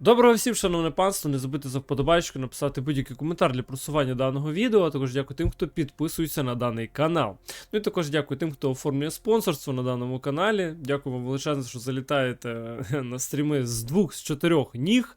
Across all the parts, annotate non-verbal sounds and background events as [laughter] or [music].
Доброго всім, шановне панство, не забудьте за вподобайку, написати будь-який коментар для просування даного відео, а також дякую тим, хто підписується на даний канал. Ну і також дякую тим, хто оформлює спонсорство на даному каналі. Дякую вам величезно, що залітаєте на стріми з двох, з чотирьох ніг.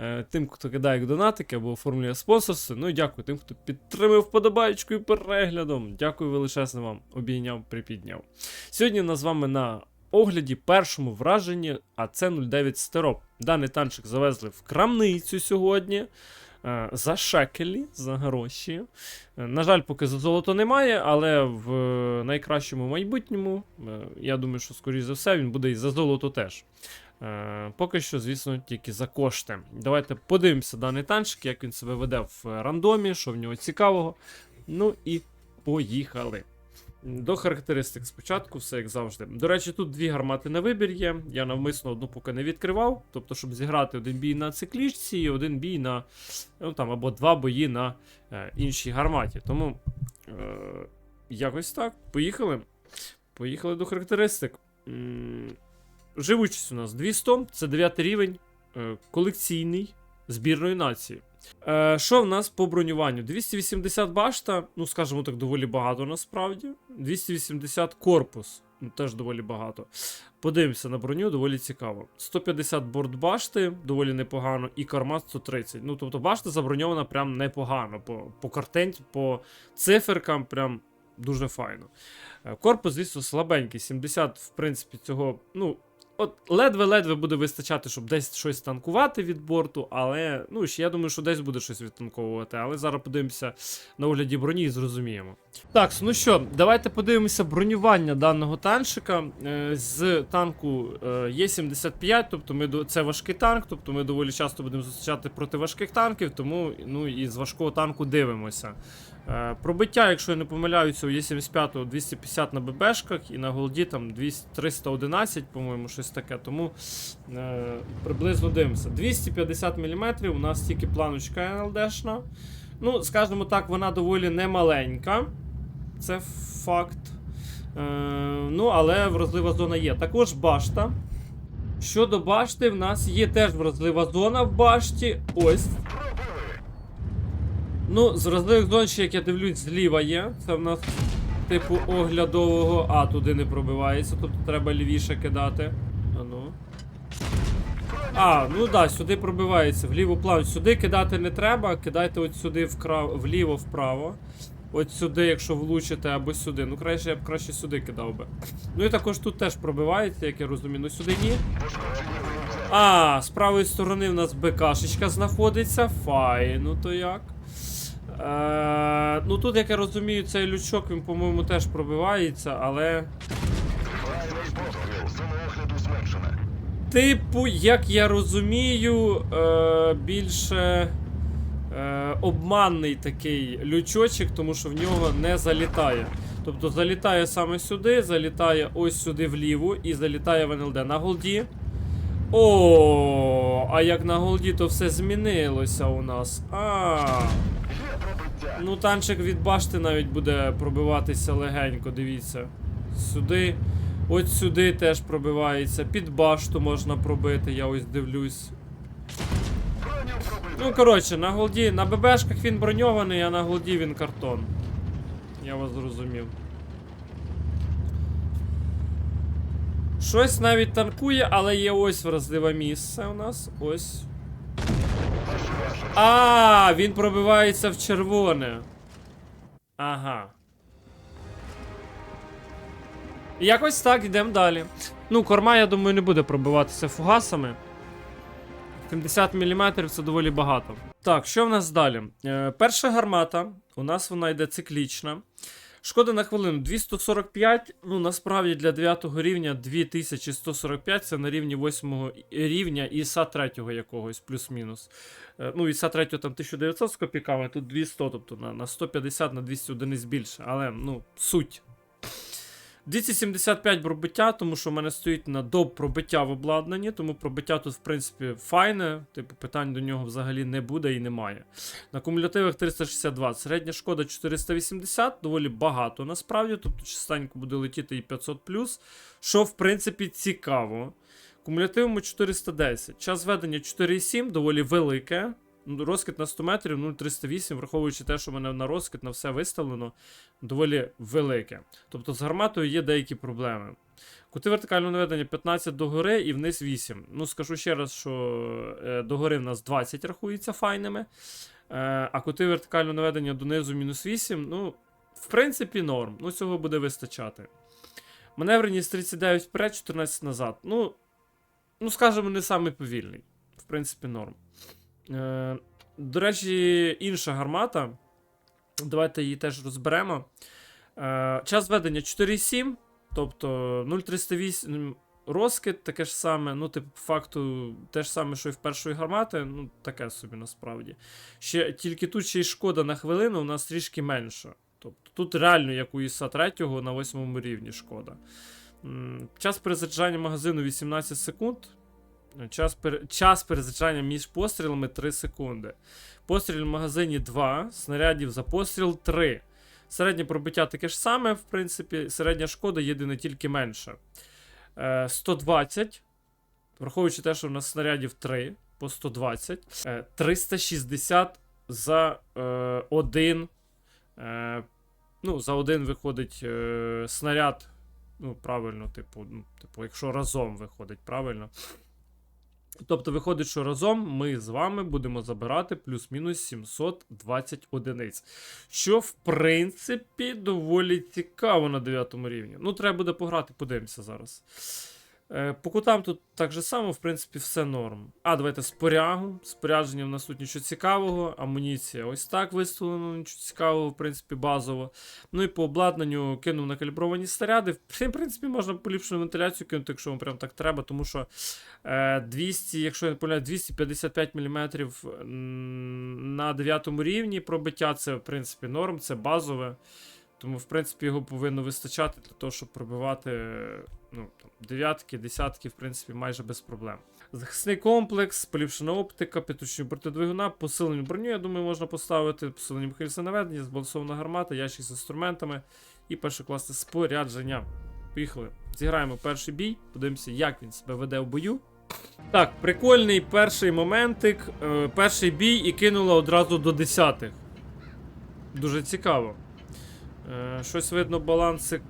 Е, Тим, хто кидає донатики або оформлює спонсорство. Ну і дякую тим, хто підтримує вподобайкою і переглядом. Дякую величезно вам, обійняв, припідняв. Сьогодні у нас з вами на огляді першому враженні АЦ-09 Стероп. Даний танчик завезли в крамницю сьогодні. е, За шекелі, за гроші. Е, На жаль, поки за золото немає, але в е, найкращому майбутньому, я думаю, що, скоріш за все, він буде і за золото теж. Поки що, звісно, тільки за кошти. Давайте подивимося даний танчик, як він себе веде в рандомі, що в нього цікавого. Ну і поїхали. До характеристик спочатку, все як завжди. До речі, тут дві гармати на вибір є. Я навмисно одну поки не відкривав. Тобто, щоб зіграти один бій на циклічці і один бій на. Ну там, або два бої на е, іншій гарматі. Тому е, якось так. Поїхали. Поїхали до характеристик. Живучість у нас 200, це 9 рівень, е, колекційний збірної нації. Е, що в нас по бронюванню? 280 башта, ну скажімо так, доволі багато насправді. 280 корпус, ну теж доволі багато. Подивимося на броню, доволі цікаво. 150 борт башти, доволі непогано, і кармат 130. Ну, тобто башта заброньована прям непогано. По, по картинці, по циферкам, прям дуже файно. Е, Корпус, звісно, слабенький. 70, в принципі, цього. Ну, от ледве-ледве буде вистачати, щоб десь щось танкувати від борту, але ну ще я думаю, що десь буде щось відтанковувати. Але зараз подивимося на огляді броні і зрозуміємо. Так, ну що, давайте подивимося бронювання даного танчика е, з танку е, Є75, тобто ми до це важкий танк, тобто ми доволі часто будемо зустрічати проти важких танків, тому ну і з важкого танку дивимося. Е, Пробиття, якщо я не помиляюся, у Є75 250 на ББшках і на голді там 200, 311, по-моєму, щось таке. Тому е, приблизно дивимося. 250 мм, у нас тільки планочка НЛДшна. Ну, скажімо так, вона доволі немаленька. Це факт. Е, ну, але вразлива зона є. Також башта. Щодо башти, в нас є теж вразлива зона в башті. Ось. Ну, з вразливих зон, як я дивлюсь, зліва є. Це в нас типу оглядового. А, туди не пробивається, тобто треба лівіше кидати. А ну. А, ну да, сюди пробивається. Вліво плавно. Сюди кидати не треба, кидайте от сюди вкрав, вліво, вправо. От сюди, якщо влучите, або сюди. Ну, краще я б краще сюди кидав би. Ну і також тут теж пробивається, як я розумію. Ну сюди ні. А, з правої сторони в нас БКшечка знаходиться. Фай, ну то як. Е, ну тут, як я розумію, цей лючок, він, по-моєму, теж пробивається, але. Типу, як я розумію, е, більше е, обманний такий лючочок, тому що в нього не залітає. Тобто залітає саме сюди, залітає ось сюди вліво і залітає в НЛД на голді. О, а як на голді, то все змінилося у нас. А. Ну, танчик від башти навіть буде пробиватися легенько, дивіться. Сюди. От сюди теж пробивається. Під башту можна пробити, я ось дивлюсь. Ну, коротше, на голді, на ББшках він броньований, а на голді він картон. Я вас зрозумів. Щось навіть танкує, але є ось вразливе місце у нас. Ось. А, він пробивається в червоне. Ага. Якось так, йдемо далі. Ну, корма, я думаю, не буде пробиватися фугасами. 70 мм це доволі багато. Так, що в нас далі? Е, перша гармата. У нас вона йде циклічна. Шкода на хвилину 245. Ну, насправді для 9 рівня 2145 це на рівні 8 рівня ІСа 3 якогось, плюс-мінус. Ну Ну, ІСа 3 там 1900 з копійками, тут 200, тобто на 150 на 200 одиниць більше. Але, ну, суть. 275 пробиття, тому що в мене стоїть на доп пробиття в обладнанні, тому пробиття тут, в принципі, файне. Типу, питань до нього взагалі не буде і немає. На кумулятивах 362. Середня шкода 480, доволі багато насправді. Тобто частенько буде летіти і 500 що в принципі цікаво. Кумулятивному 410. Час ведення 4,7, доволі велике. Ну, Розкид на 100 метрів 0,308, враховуючи те, що в мене на розкид на все виставлено, доволі велике. Тобто з гарматою є деякі проблеми. Кути вертикального наведення 15 догори і вниз 8. Ну, скажу ще раз, що е, догори в нас 20 рахується файними. Е, а кути вертикального наведення донизу мінус 8, ну, в принципі, норм. Ну, цього буде вистачати. Маневреність 39 вперед, 14 назад. Ну, ну скажімо, не самий повільний. В принципі, норм. Е, до речі, інша гармата. Давайте її теж розберемо. Е, час ведення 4,7, тобто 0,308 розкид, таке ж саме, ну, типу, по факту, те ж саме, що і в першої гармати, ну, таке собі насправді. Ще тільки тут ще й шкода на хвилину у нас трішки менша. Тобто тут реально, як у ІСа 3 на 8 рівні шкода. Час перезаряджання магазину 18 секунд. Час, пер... Час перезаряджання між пострілами 3 секунди. Постріл в магазині 2, снарядів за постріл 3. Середнє пробиття таке ж саме, в принципі, середня шкода єдине тільки менша. Е, 120. Враховуючи те, що в нас снарядів 3 по 120. Е, 360 за е, один. Е, ну, за один виходить е, снаряд. Ну, правильно, типу, ну, типу, якщо разом виходить, правильно. Тобто виходить, що разом ми з вами будемо забирати плюс-мінус 720 одиниць. Що, в принципі, доволі цікаво на 9 рівні. Ну, треба буде пограти, подивимося зараз. Е, по кутам тут так же само, в принципі, все норм. А, давайте спорягу. Спорядження в нас тут нічого цікавого. Амуніція ось так виставлено, нічого цікавого, в принципі, базово. Ну і по обладнанню кинув на калібровані снаряди. В принципі, можна поліпшену вентиляцію кинути, якщо вам прям так треба, тому що е, 200, якщо я не помиляю, 255 мм на 9 рівні пробиття це, в принципі, норм, це базове. Тому, в принципі, його повинно вистачати для того, щоб пробивати ну, там, дев'ятки, десятки, в принципі, майже без проблем. Захисний комплекс, поліпшена оптика, підключення протидвигуна, посилену броню, я думаю, можна поставити, посилені механізми наведення, збалансована гармата, ящик з інструментами і першокласне спорядження. Поїхали. Зіграємо перший бій, подивимося, як він себе веде в бою. Так, прикольний перший моментик. Е, перший бій і кинула одразу до десятих. Дуже цікаво. Щось видно, балансик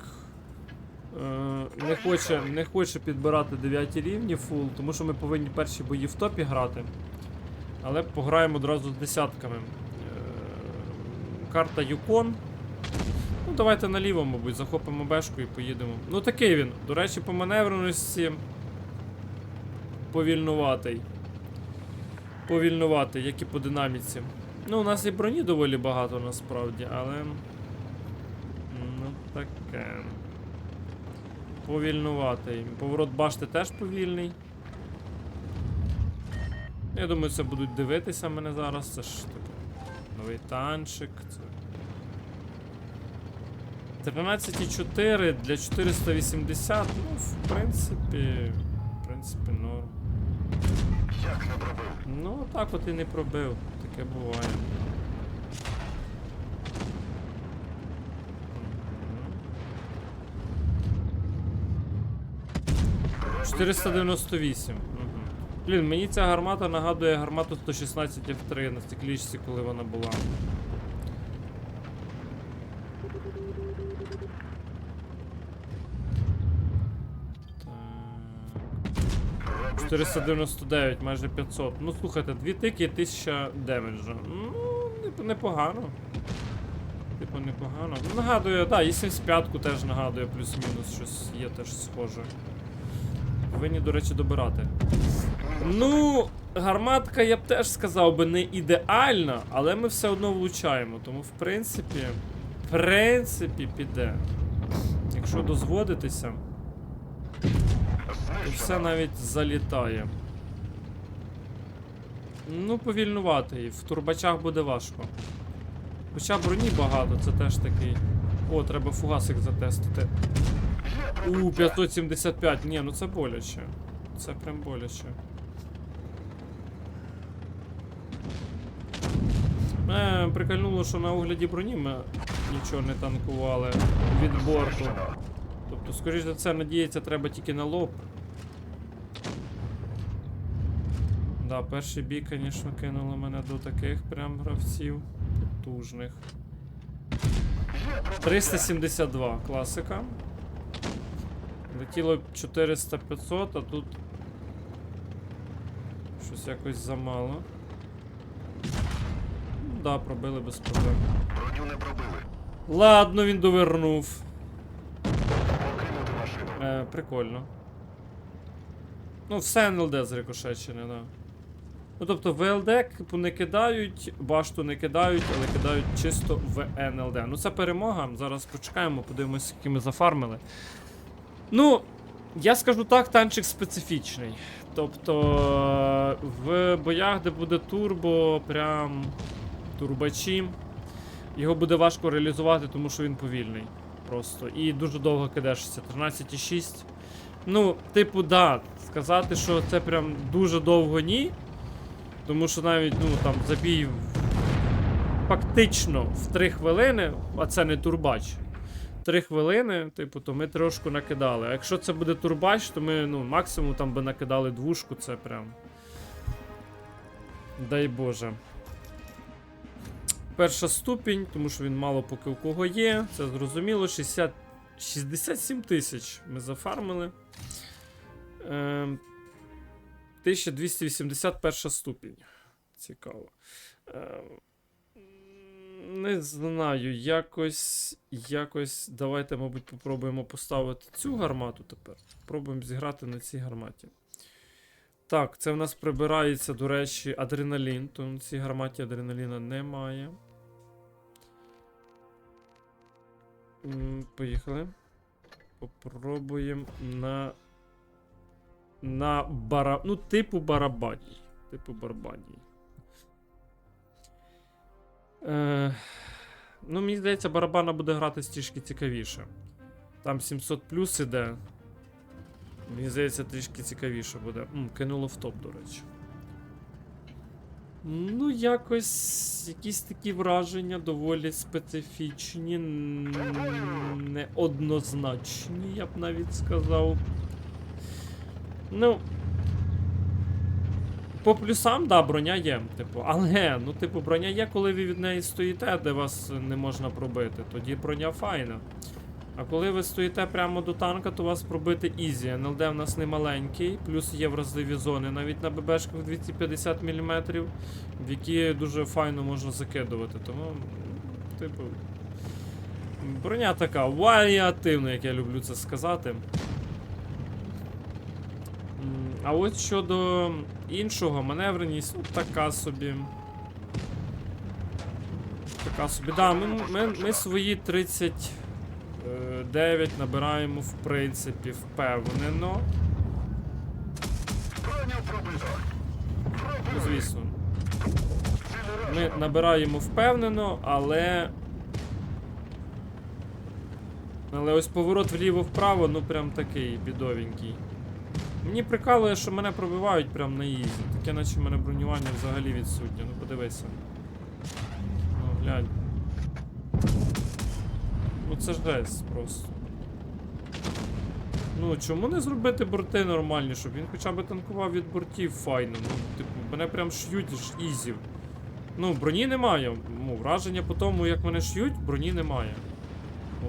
е, не, хоче, не хоче підбирати 9 рівні фул, тому що ми повинні перші бої в топі грати. Але пограємо одразу з десятками. Е, карта Юкон. Ну, давайте наліво, мабуть, захопимо бешку і поїдемо. Ну, такий він. До речі, по маневреності повільнуватий. Повільнуватий, як і по динаміці. Ну, у нас і броні доволі багато насправді, але. Таке. Повільнуватий. Поворот башти теж повільний. Я думаю, це будуть дивитися мене зараз. Це ж типу новий танчик. Це... 13,4 для 480, ну, в принципі. В принципі, норм. Ну, так от і не пробив. Таке буває. 498. Угу. Блін, мені ця гармата нагадує гармату 116 F3 на стеклічці, коли вона була. Так. 499, майже 500. Ну слухайте, дві тики 1000 демеджа. Ну, непогано. Типу, непогано. Ну, Нагадує, так, да, і 75-ку теж нагадує, плюс-мінус щось є теж схоже. Повинні, до речі, добирати. Ну, гарматка, я б теж сказав би, не ідеальна, але ми все одно влучаємо. Тому, в принципі, в принципі, піде. Якщо дозводитися, то все навіть залітає. Ну, повільнувати, і в турбачах буде важко. Хоча броні багато, це теж такий. О, треба фугасик затестити. У, 575. Ні, ну це боляче. Це прям боляче. Мене прикольнуло, що на огляді броні ми нічого не танкували від борту. Тобто, скоріш за це, надіятися треба тільки на лоб. Да, перший бій, звісно, кинуло мене до таких прям гравців. Потужних. 372 класика. Летіло 400-500, а тут. Щось якось замало. Ну, Да, пробили без проблем. Броню не пробили. Ладно, він довернув. Покинути машину. Е, прикольно. Ну, все НЛД зрикошечене, да. Ну, тобто ВЛД типу, не кидають, башту не кидають, але кидають чисто в НЛД. Ну, це перемога. Зараз почекаємо, подивимося, які ми зафармили. Ну, я скажу так, танчик специфічний. Тобто в боях, де буде турбо, прям турбачі, його буде важко реалізувати, тому що він повільний. Просто. І дуже довго кидешся. 13,6. Ну, типу, да, сказати, що це прям дуже довго ні. Тому що навіть, ну, там, забій фактично в 3 хвилини, а це не турбач. 3 хвилини, типу, то ми трошку накидали. А якщо це буде турбач, то ми, ну, максимум там би накидали двушку, це прям. Дай Боже. Перша ступінь, тому що він мало поки у кого є. Це зрозуміло. 60, 67 тисяч ми зафармили. Ем, 1281 ступінь. Цікаво. Ем, не знаю, якось. Якось. Давайте, мабуть, попробуємо поставити цю гармату тепер. Пробуємо зіграти на цій гарматі. Так, це в нас прибирається, до речі, адреналін. То на цій гарматі адреналіна немає. Поїхали. Попробуємо на. На бара... Ну, типу барабаній. Типу барабаній. Е... Ну, мені здається, барабана буде грати трішки цікавіше. Там 700 плюс іде. Мені здається, трішки цікавіше буде. М, кинуло в топ, до речі. Ну, якось якісь такі враження доволі специфічні, неоднозначні, я б навіть сказав. Ну. По плюсам, да, броня є, типу, але, ну, типу, броня є, коли ви від неї стоїте, де вас не можна пробити. Тоді броня файна. А коли ви стоїте прямо до танка, то вас пробити ізі. НЛД в нас не маленький, плюс є вразливі зони навіть на ББшках 250 мм, в які дуже файно можна закидувати. Тому, типу. Броня така варіативна, як я люблю це сказати. А от щодо іншого, маневреність, ну, така собі. Така собі. Да, ми, ми, ми свої 39 набираємо, в принципі, впевнено. Ну, звісно. Ми набираємо впевнено, але. Але ось поворот вліво-вправо, ну прям такий бідовенький. Мені прикалує, що мене пробивають прям на ізі. Таке наче в мене бронювання взагалі відсутнє. Ну подивися. Ну, глянь. Ну це ж жесть просто. Ну, чому не зробити борти нормальні, щоб він хоча б танкував від бортів файно. Ну, типу, мене прям ш'ють ж ізі. Ну, броні немає. Ну, враження по тому, як мене ш'ють, броні немає.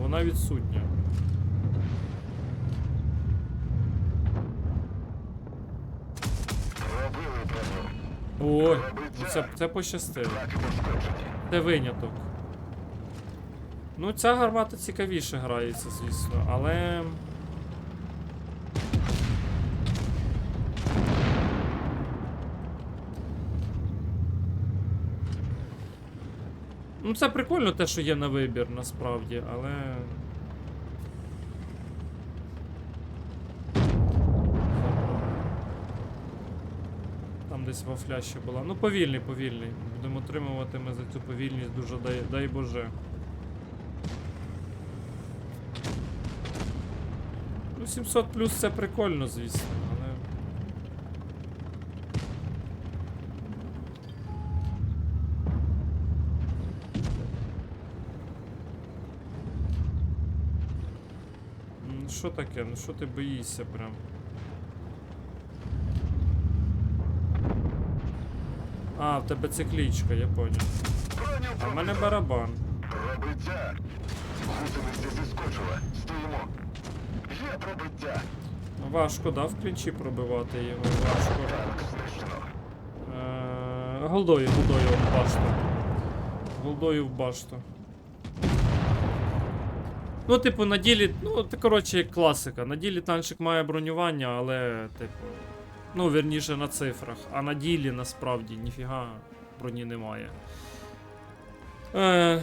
Вона відсутня. Пробили броню. Ой, ну це, це пощастило. Це виняток. Ну, ця гармата цікавіше грається, звісно, але. Ну, це прикольно те, що є на вибір, насправді, але. Там десь вафля ще була. Ну, повільний, повільний. Будемо отримувати ми за цю повільність дуже дай, дай Боже. Ну, 700 плюс це прикольно, звісно, але. Що таке? Ну що ти боїшся прям? А, в тебе циклічка, я поняв. Броню А в мене барабан. Пробиття. Гусениця зіскочила. Стоїмо. Є пробиття. Важко, да, в клінчі пробивати його. Важко. Е, голдою, голдою в башту. Голдою в башту. Ну, типу, на ділі, ну, це коротше, класика. На ділі танчик має бронювання, але, типу. Ну, вірніше на цифрах. А на ділі насправді ніфіга броні немає. Е,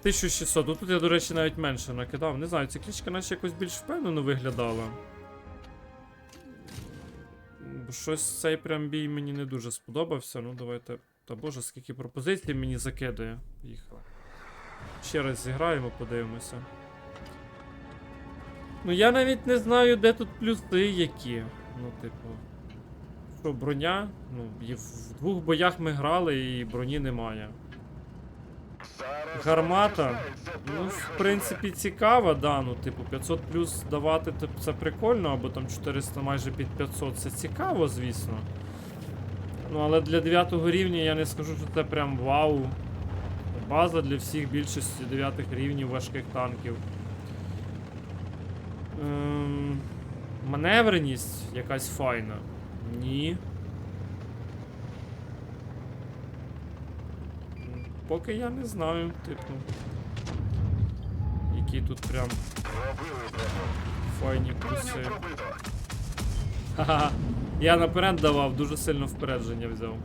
1600. Ну, Тут я, до речі, навіть менше накидав. Не знаю, ця клічка наче якось більш впевнено виглядала. Щось цей прям бій мені не дуже сподобався. Ну, давайте. Та боже, скільки пропозицій мені закидає. Поїхали. Ще раз зіграємо, подивимося. Ну я навіть не знаю, де тут плюси які. Ну, типу. Що, броня? Ну, і в двох боях ми грали і броні немає. Гармата. Ну, в принципі, цікаво, да. Ну, типу, 500 плюс давати це прикольно, або там 400 майже під 500 це цікаво, звісно. Ну, але для 9 рівня я не скажу, що це прям вау. База для всіх більшості 9 рівнів важких танків. Ем, маневреність якась файна. Ні. Поки я не знаю, типу. Які тут прям файні плюси. Ха-ха. Я наперед давав, дуже сильно впередження взяв.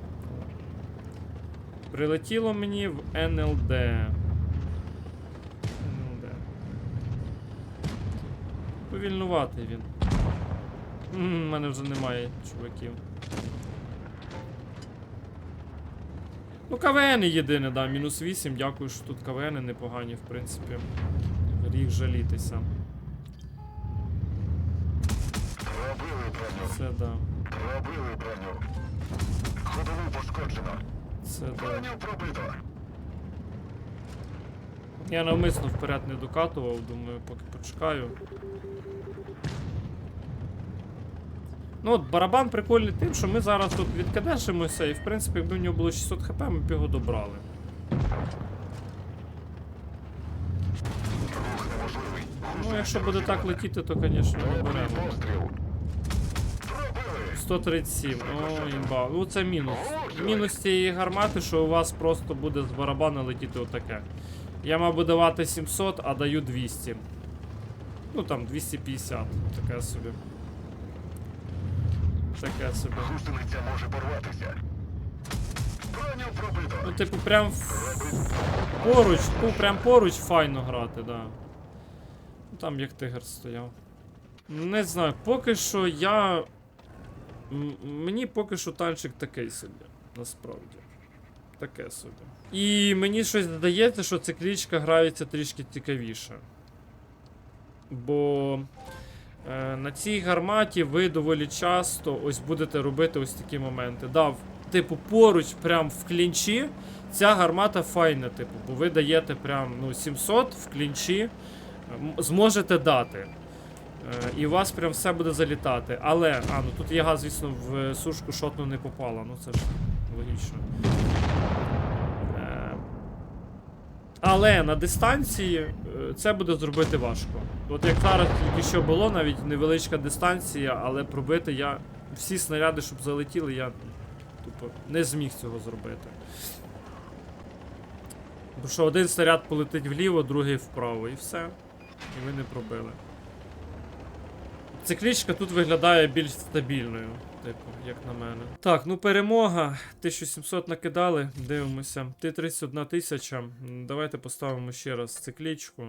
Прилетіло мені в НЛД. НЛД. Повільнуватий він. У мене вже немає чуваків. Ну, КВН єдине, да, мінус 8. Дякую, що тут КВН непогані, в принципі. Гріх жалітися. Пробили броню. Це да. Пробили броню. Ходову пошкоджено. Це да. Броню пробито. Я навмисно вперед не докатував, думаю, поки почекаю. Ну от барабан прикольний тим, що ми зараз тут відкадешимося, і в принципі, якби в нього було 600 хп, ми б його добрали. Ну, якщо буде так летіти, то, звісно, беремо. Постріл. Пробили. 137, о, імба. Ну це мінус. Мінус цієї гармати, що у вас просто буде з барабана летіти отаке. Я мав давати 700, а даю 200. Ну там 250. Таке собі. Таке собі. Гусениця може порватися. Броню пробито. Ну, типу, прям поруч, ну прям поруч файно грати, да. Ну там як тигр стояв. Не знаю, поки що я. м- Мені поки що танчик такий собі, насправді. Таке собі. І мені щось здається, що циклічка грається трішки цікавіше. Бо на цій гарматі ви доволі часто ось будете робити ось такі моменти. Да, типу, поруч, прям в клінчі, ця гармата файна, типу, бо ви даєте прям ну, 700 в клінчі, е, зможете дати. Е, і у вас прям все буде залітати. Але, а, ну тут яга, звісно, в сушку шотну не попала, ну це ж логічно. Але на дистанції е, це буде зробити важко. От як зараз тільки що було, навіть невеличка дистанція, але пробити я. Всі снаряди, щоб залетіли, я тупо не зміг цього зробити. Бо що один снаряд полетить вліво, другий вправо, і все. І ви не пробили. Циклічка тут виглядає більш стабільною, типу, як на мене. Так, ну перемога. 1700 накидали, дивимося. Т-31 тисяча. Давайте поставимо ще раз циклічку.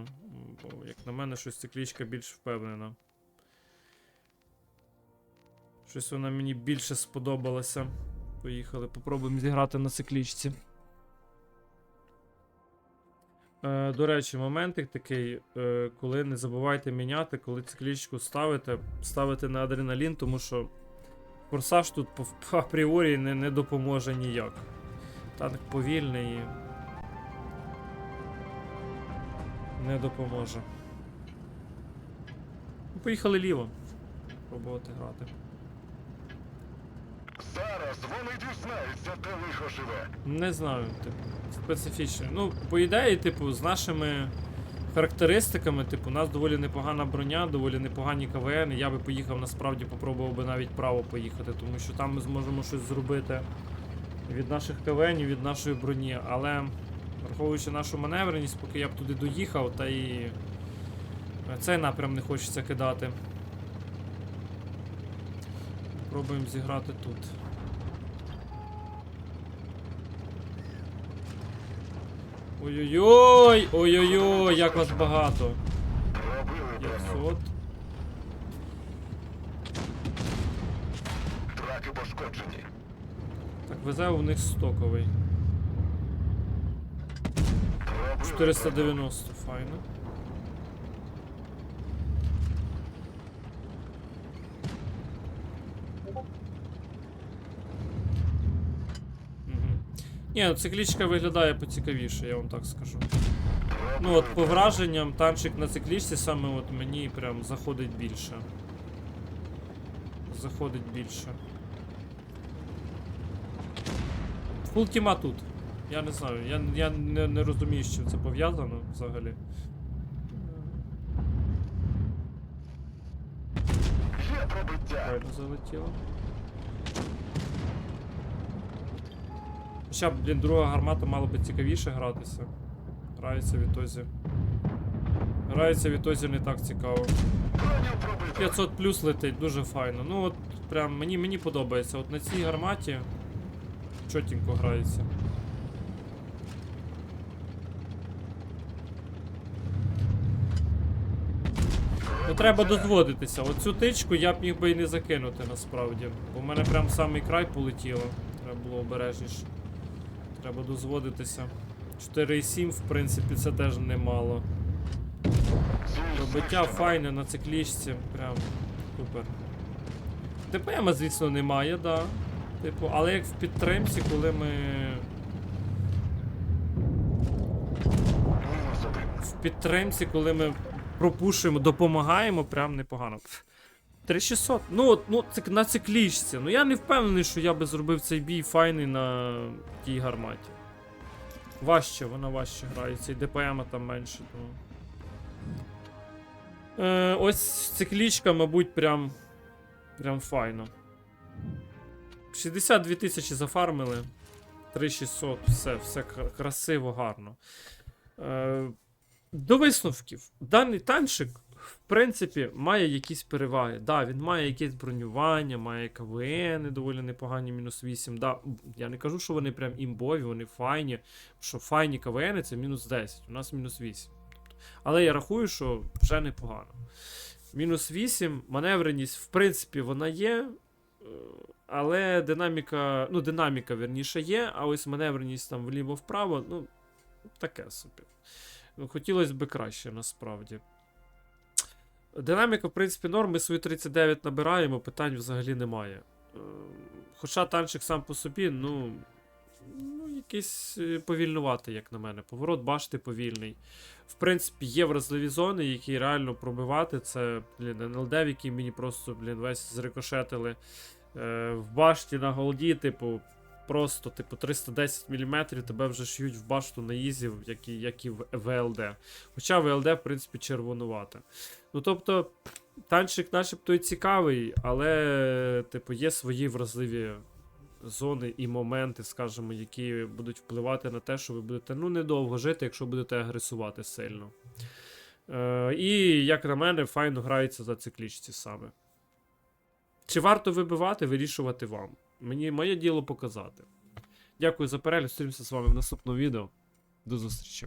Бо, як на мене, щось циклічка більш впевнена. Щось вона мені більше сподобалася. Поїхали, попробуємо зіграти на циклічці. Е, до речі, моментик такий, е, коли не забувайте міняти, коли циклічку ставите, ставите на адреналін, тому що форсаж тут [laughs] апріорі не, не допоможе ніяк. Танк повільний не допоможе. Ну, Поїхали ліво. Пробувати грати. Зараз вони дізнаються, де лихо живе. Не знаю, типу, специфічно. Ну, по ідеї, типу, з нашими характеристиками, типу, у нас доволі непогана броня, доволі непогані КВН. Я би поїхав насправді, попробував би навіть право поїхати, тому що там ми зможемо щось зробити від наших КВНів, від нашої броні. Але враховуючи нашу маневреність, поки я б туди доїхав, та і цей напрям не хочеться кидати. Пробуємо зіграти тут. Ой-ой-ой! Ой-ой-ой, як вас багато. 500. Траки пошкоджені. Так, везе у них стоковий. 490, файно. Ні, ну циклічка виглядає поцікавіше, я вам так скажу. Ну от по враженням, танчик на циклічці саме от мені прям заходить більше. Заходить більше. Фултіма тут. Я не знаю, я, я не, не розумію, з чим це пов'язано взагалі. Є пробиття. Файно залетіло. Хоча, блін, друга гармата мала би цікавіше гратися. Грається в ітозі. Грається в ітозі не так цікаво. 500 плюс летить, дуже файно. Ну от прям мені, мені подобається. От на цій гарматі чотенько грається. Ну треба дозводитися. Оцю тичку я б міг би і не закинути насправді. Бо в мене прям самий край полетіло. Треба було обережніше. Треба дозводитися. 4,7, в принципі, це теж немало. Пробиття файне на циклічці, прям супер. ДПМ, звісно, немає, да. Типу, але як в підтримці, коли ми. В підтримці, коли ми пропушуємо, допомагаємо, прям непогано. 3600. Ну, ну, цик- на циклічці. Ну я не впевнений, що я би зробив цей бій файний на тій гарматі. Важче, вона важче грається, і ДПМ там менше. Е, ось циклічка, мабуть, прям. Прям файно. 62 тисячі зафармили. 3600, все, все красиво, гарно. Е, до висновків. Даний танчик, в принципі, має якісь переваги. Да, він має якесь бронювання, має КВН доволі непогані, мінус 8. Да, я не кажу, що вони прям імбові, вони файні. Що файні КВН це мінус 10, у нас мінус 8. Але я рахую, що вже непогано. Мінус 8, маневреність, в принципі, вона є. е, Але динаміка, ну, динаміка, верніше, є, а ось маневреність там вліво-вправо, ну, таке собі. Ну, хотілося б краще, насправді. Динаміка, в принципі, норм, ми свої 39 набираємо, питань взагалі немає. Е, Хоча танчик сам по собі, ну. Ну, якийсь е, повільнуватий, як на мене. Поворот башти повільний. В принципі, є вразливі зони, які реально пробивати. Це, блін, НЛД, який мені просто, блін, весь зрикошетили. Е, в башті на голді, типу, просто, типу, 310 мм тебе вже шьють в башту на ізі, як і, як і в ВЛД. Хоча ВЛД, в принципі, червонувата. Ну, тобто, танчик начебто і цікавий, але, типу, є свої вразливі зони і моменти, скажімо, які будуть впливати на те, що ви будете ну, недовго жити, якщо будете агресувати сильно. Е, і, як на мене, файно грається за циклічці саме. Чи варто вибивати, вирішувати вам. Мені моє діло показати. Дякую за перегляд. Зустрінемося з вами в наступному відео. До зустрічі.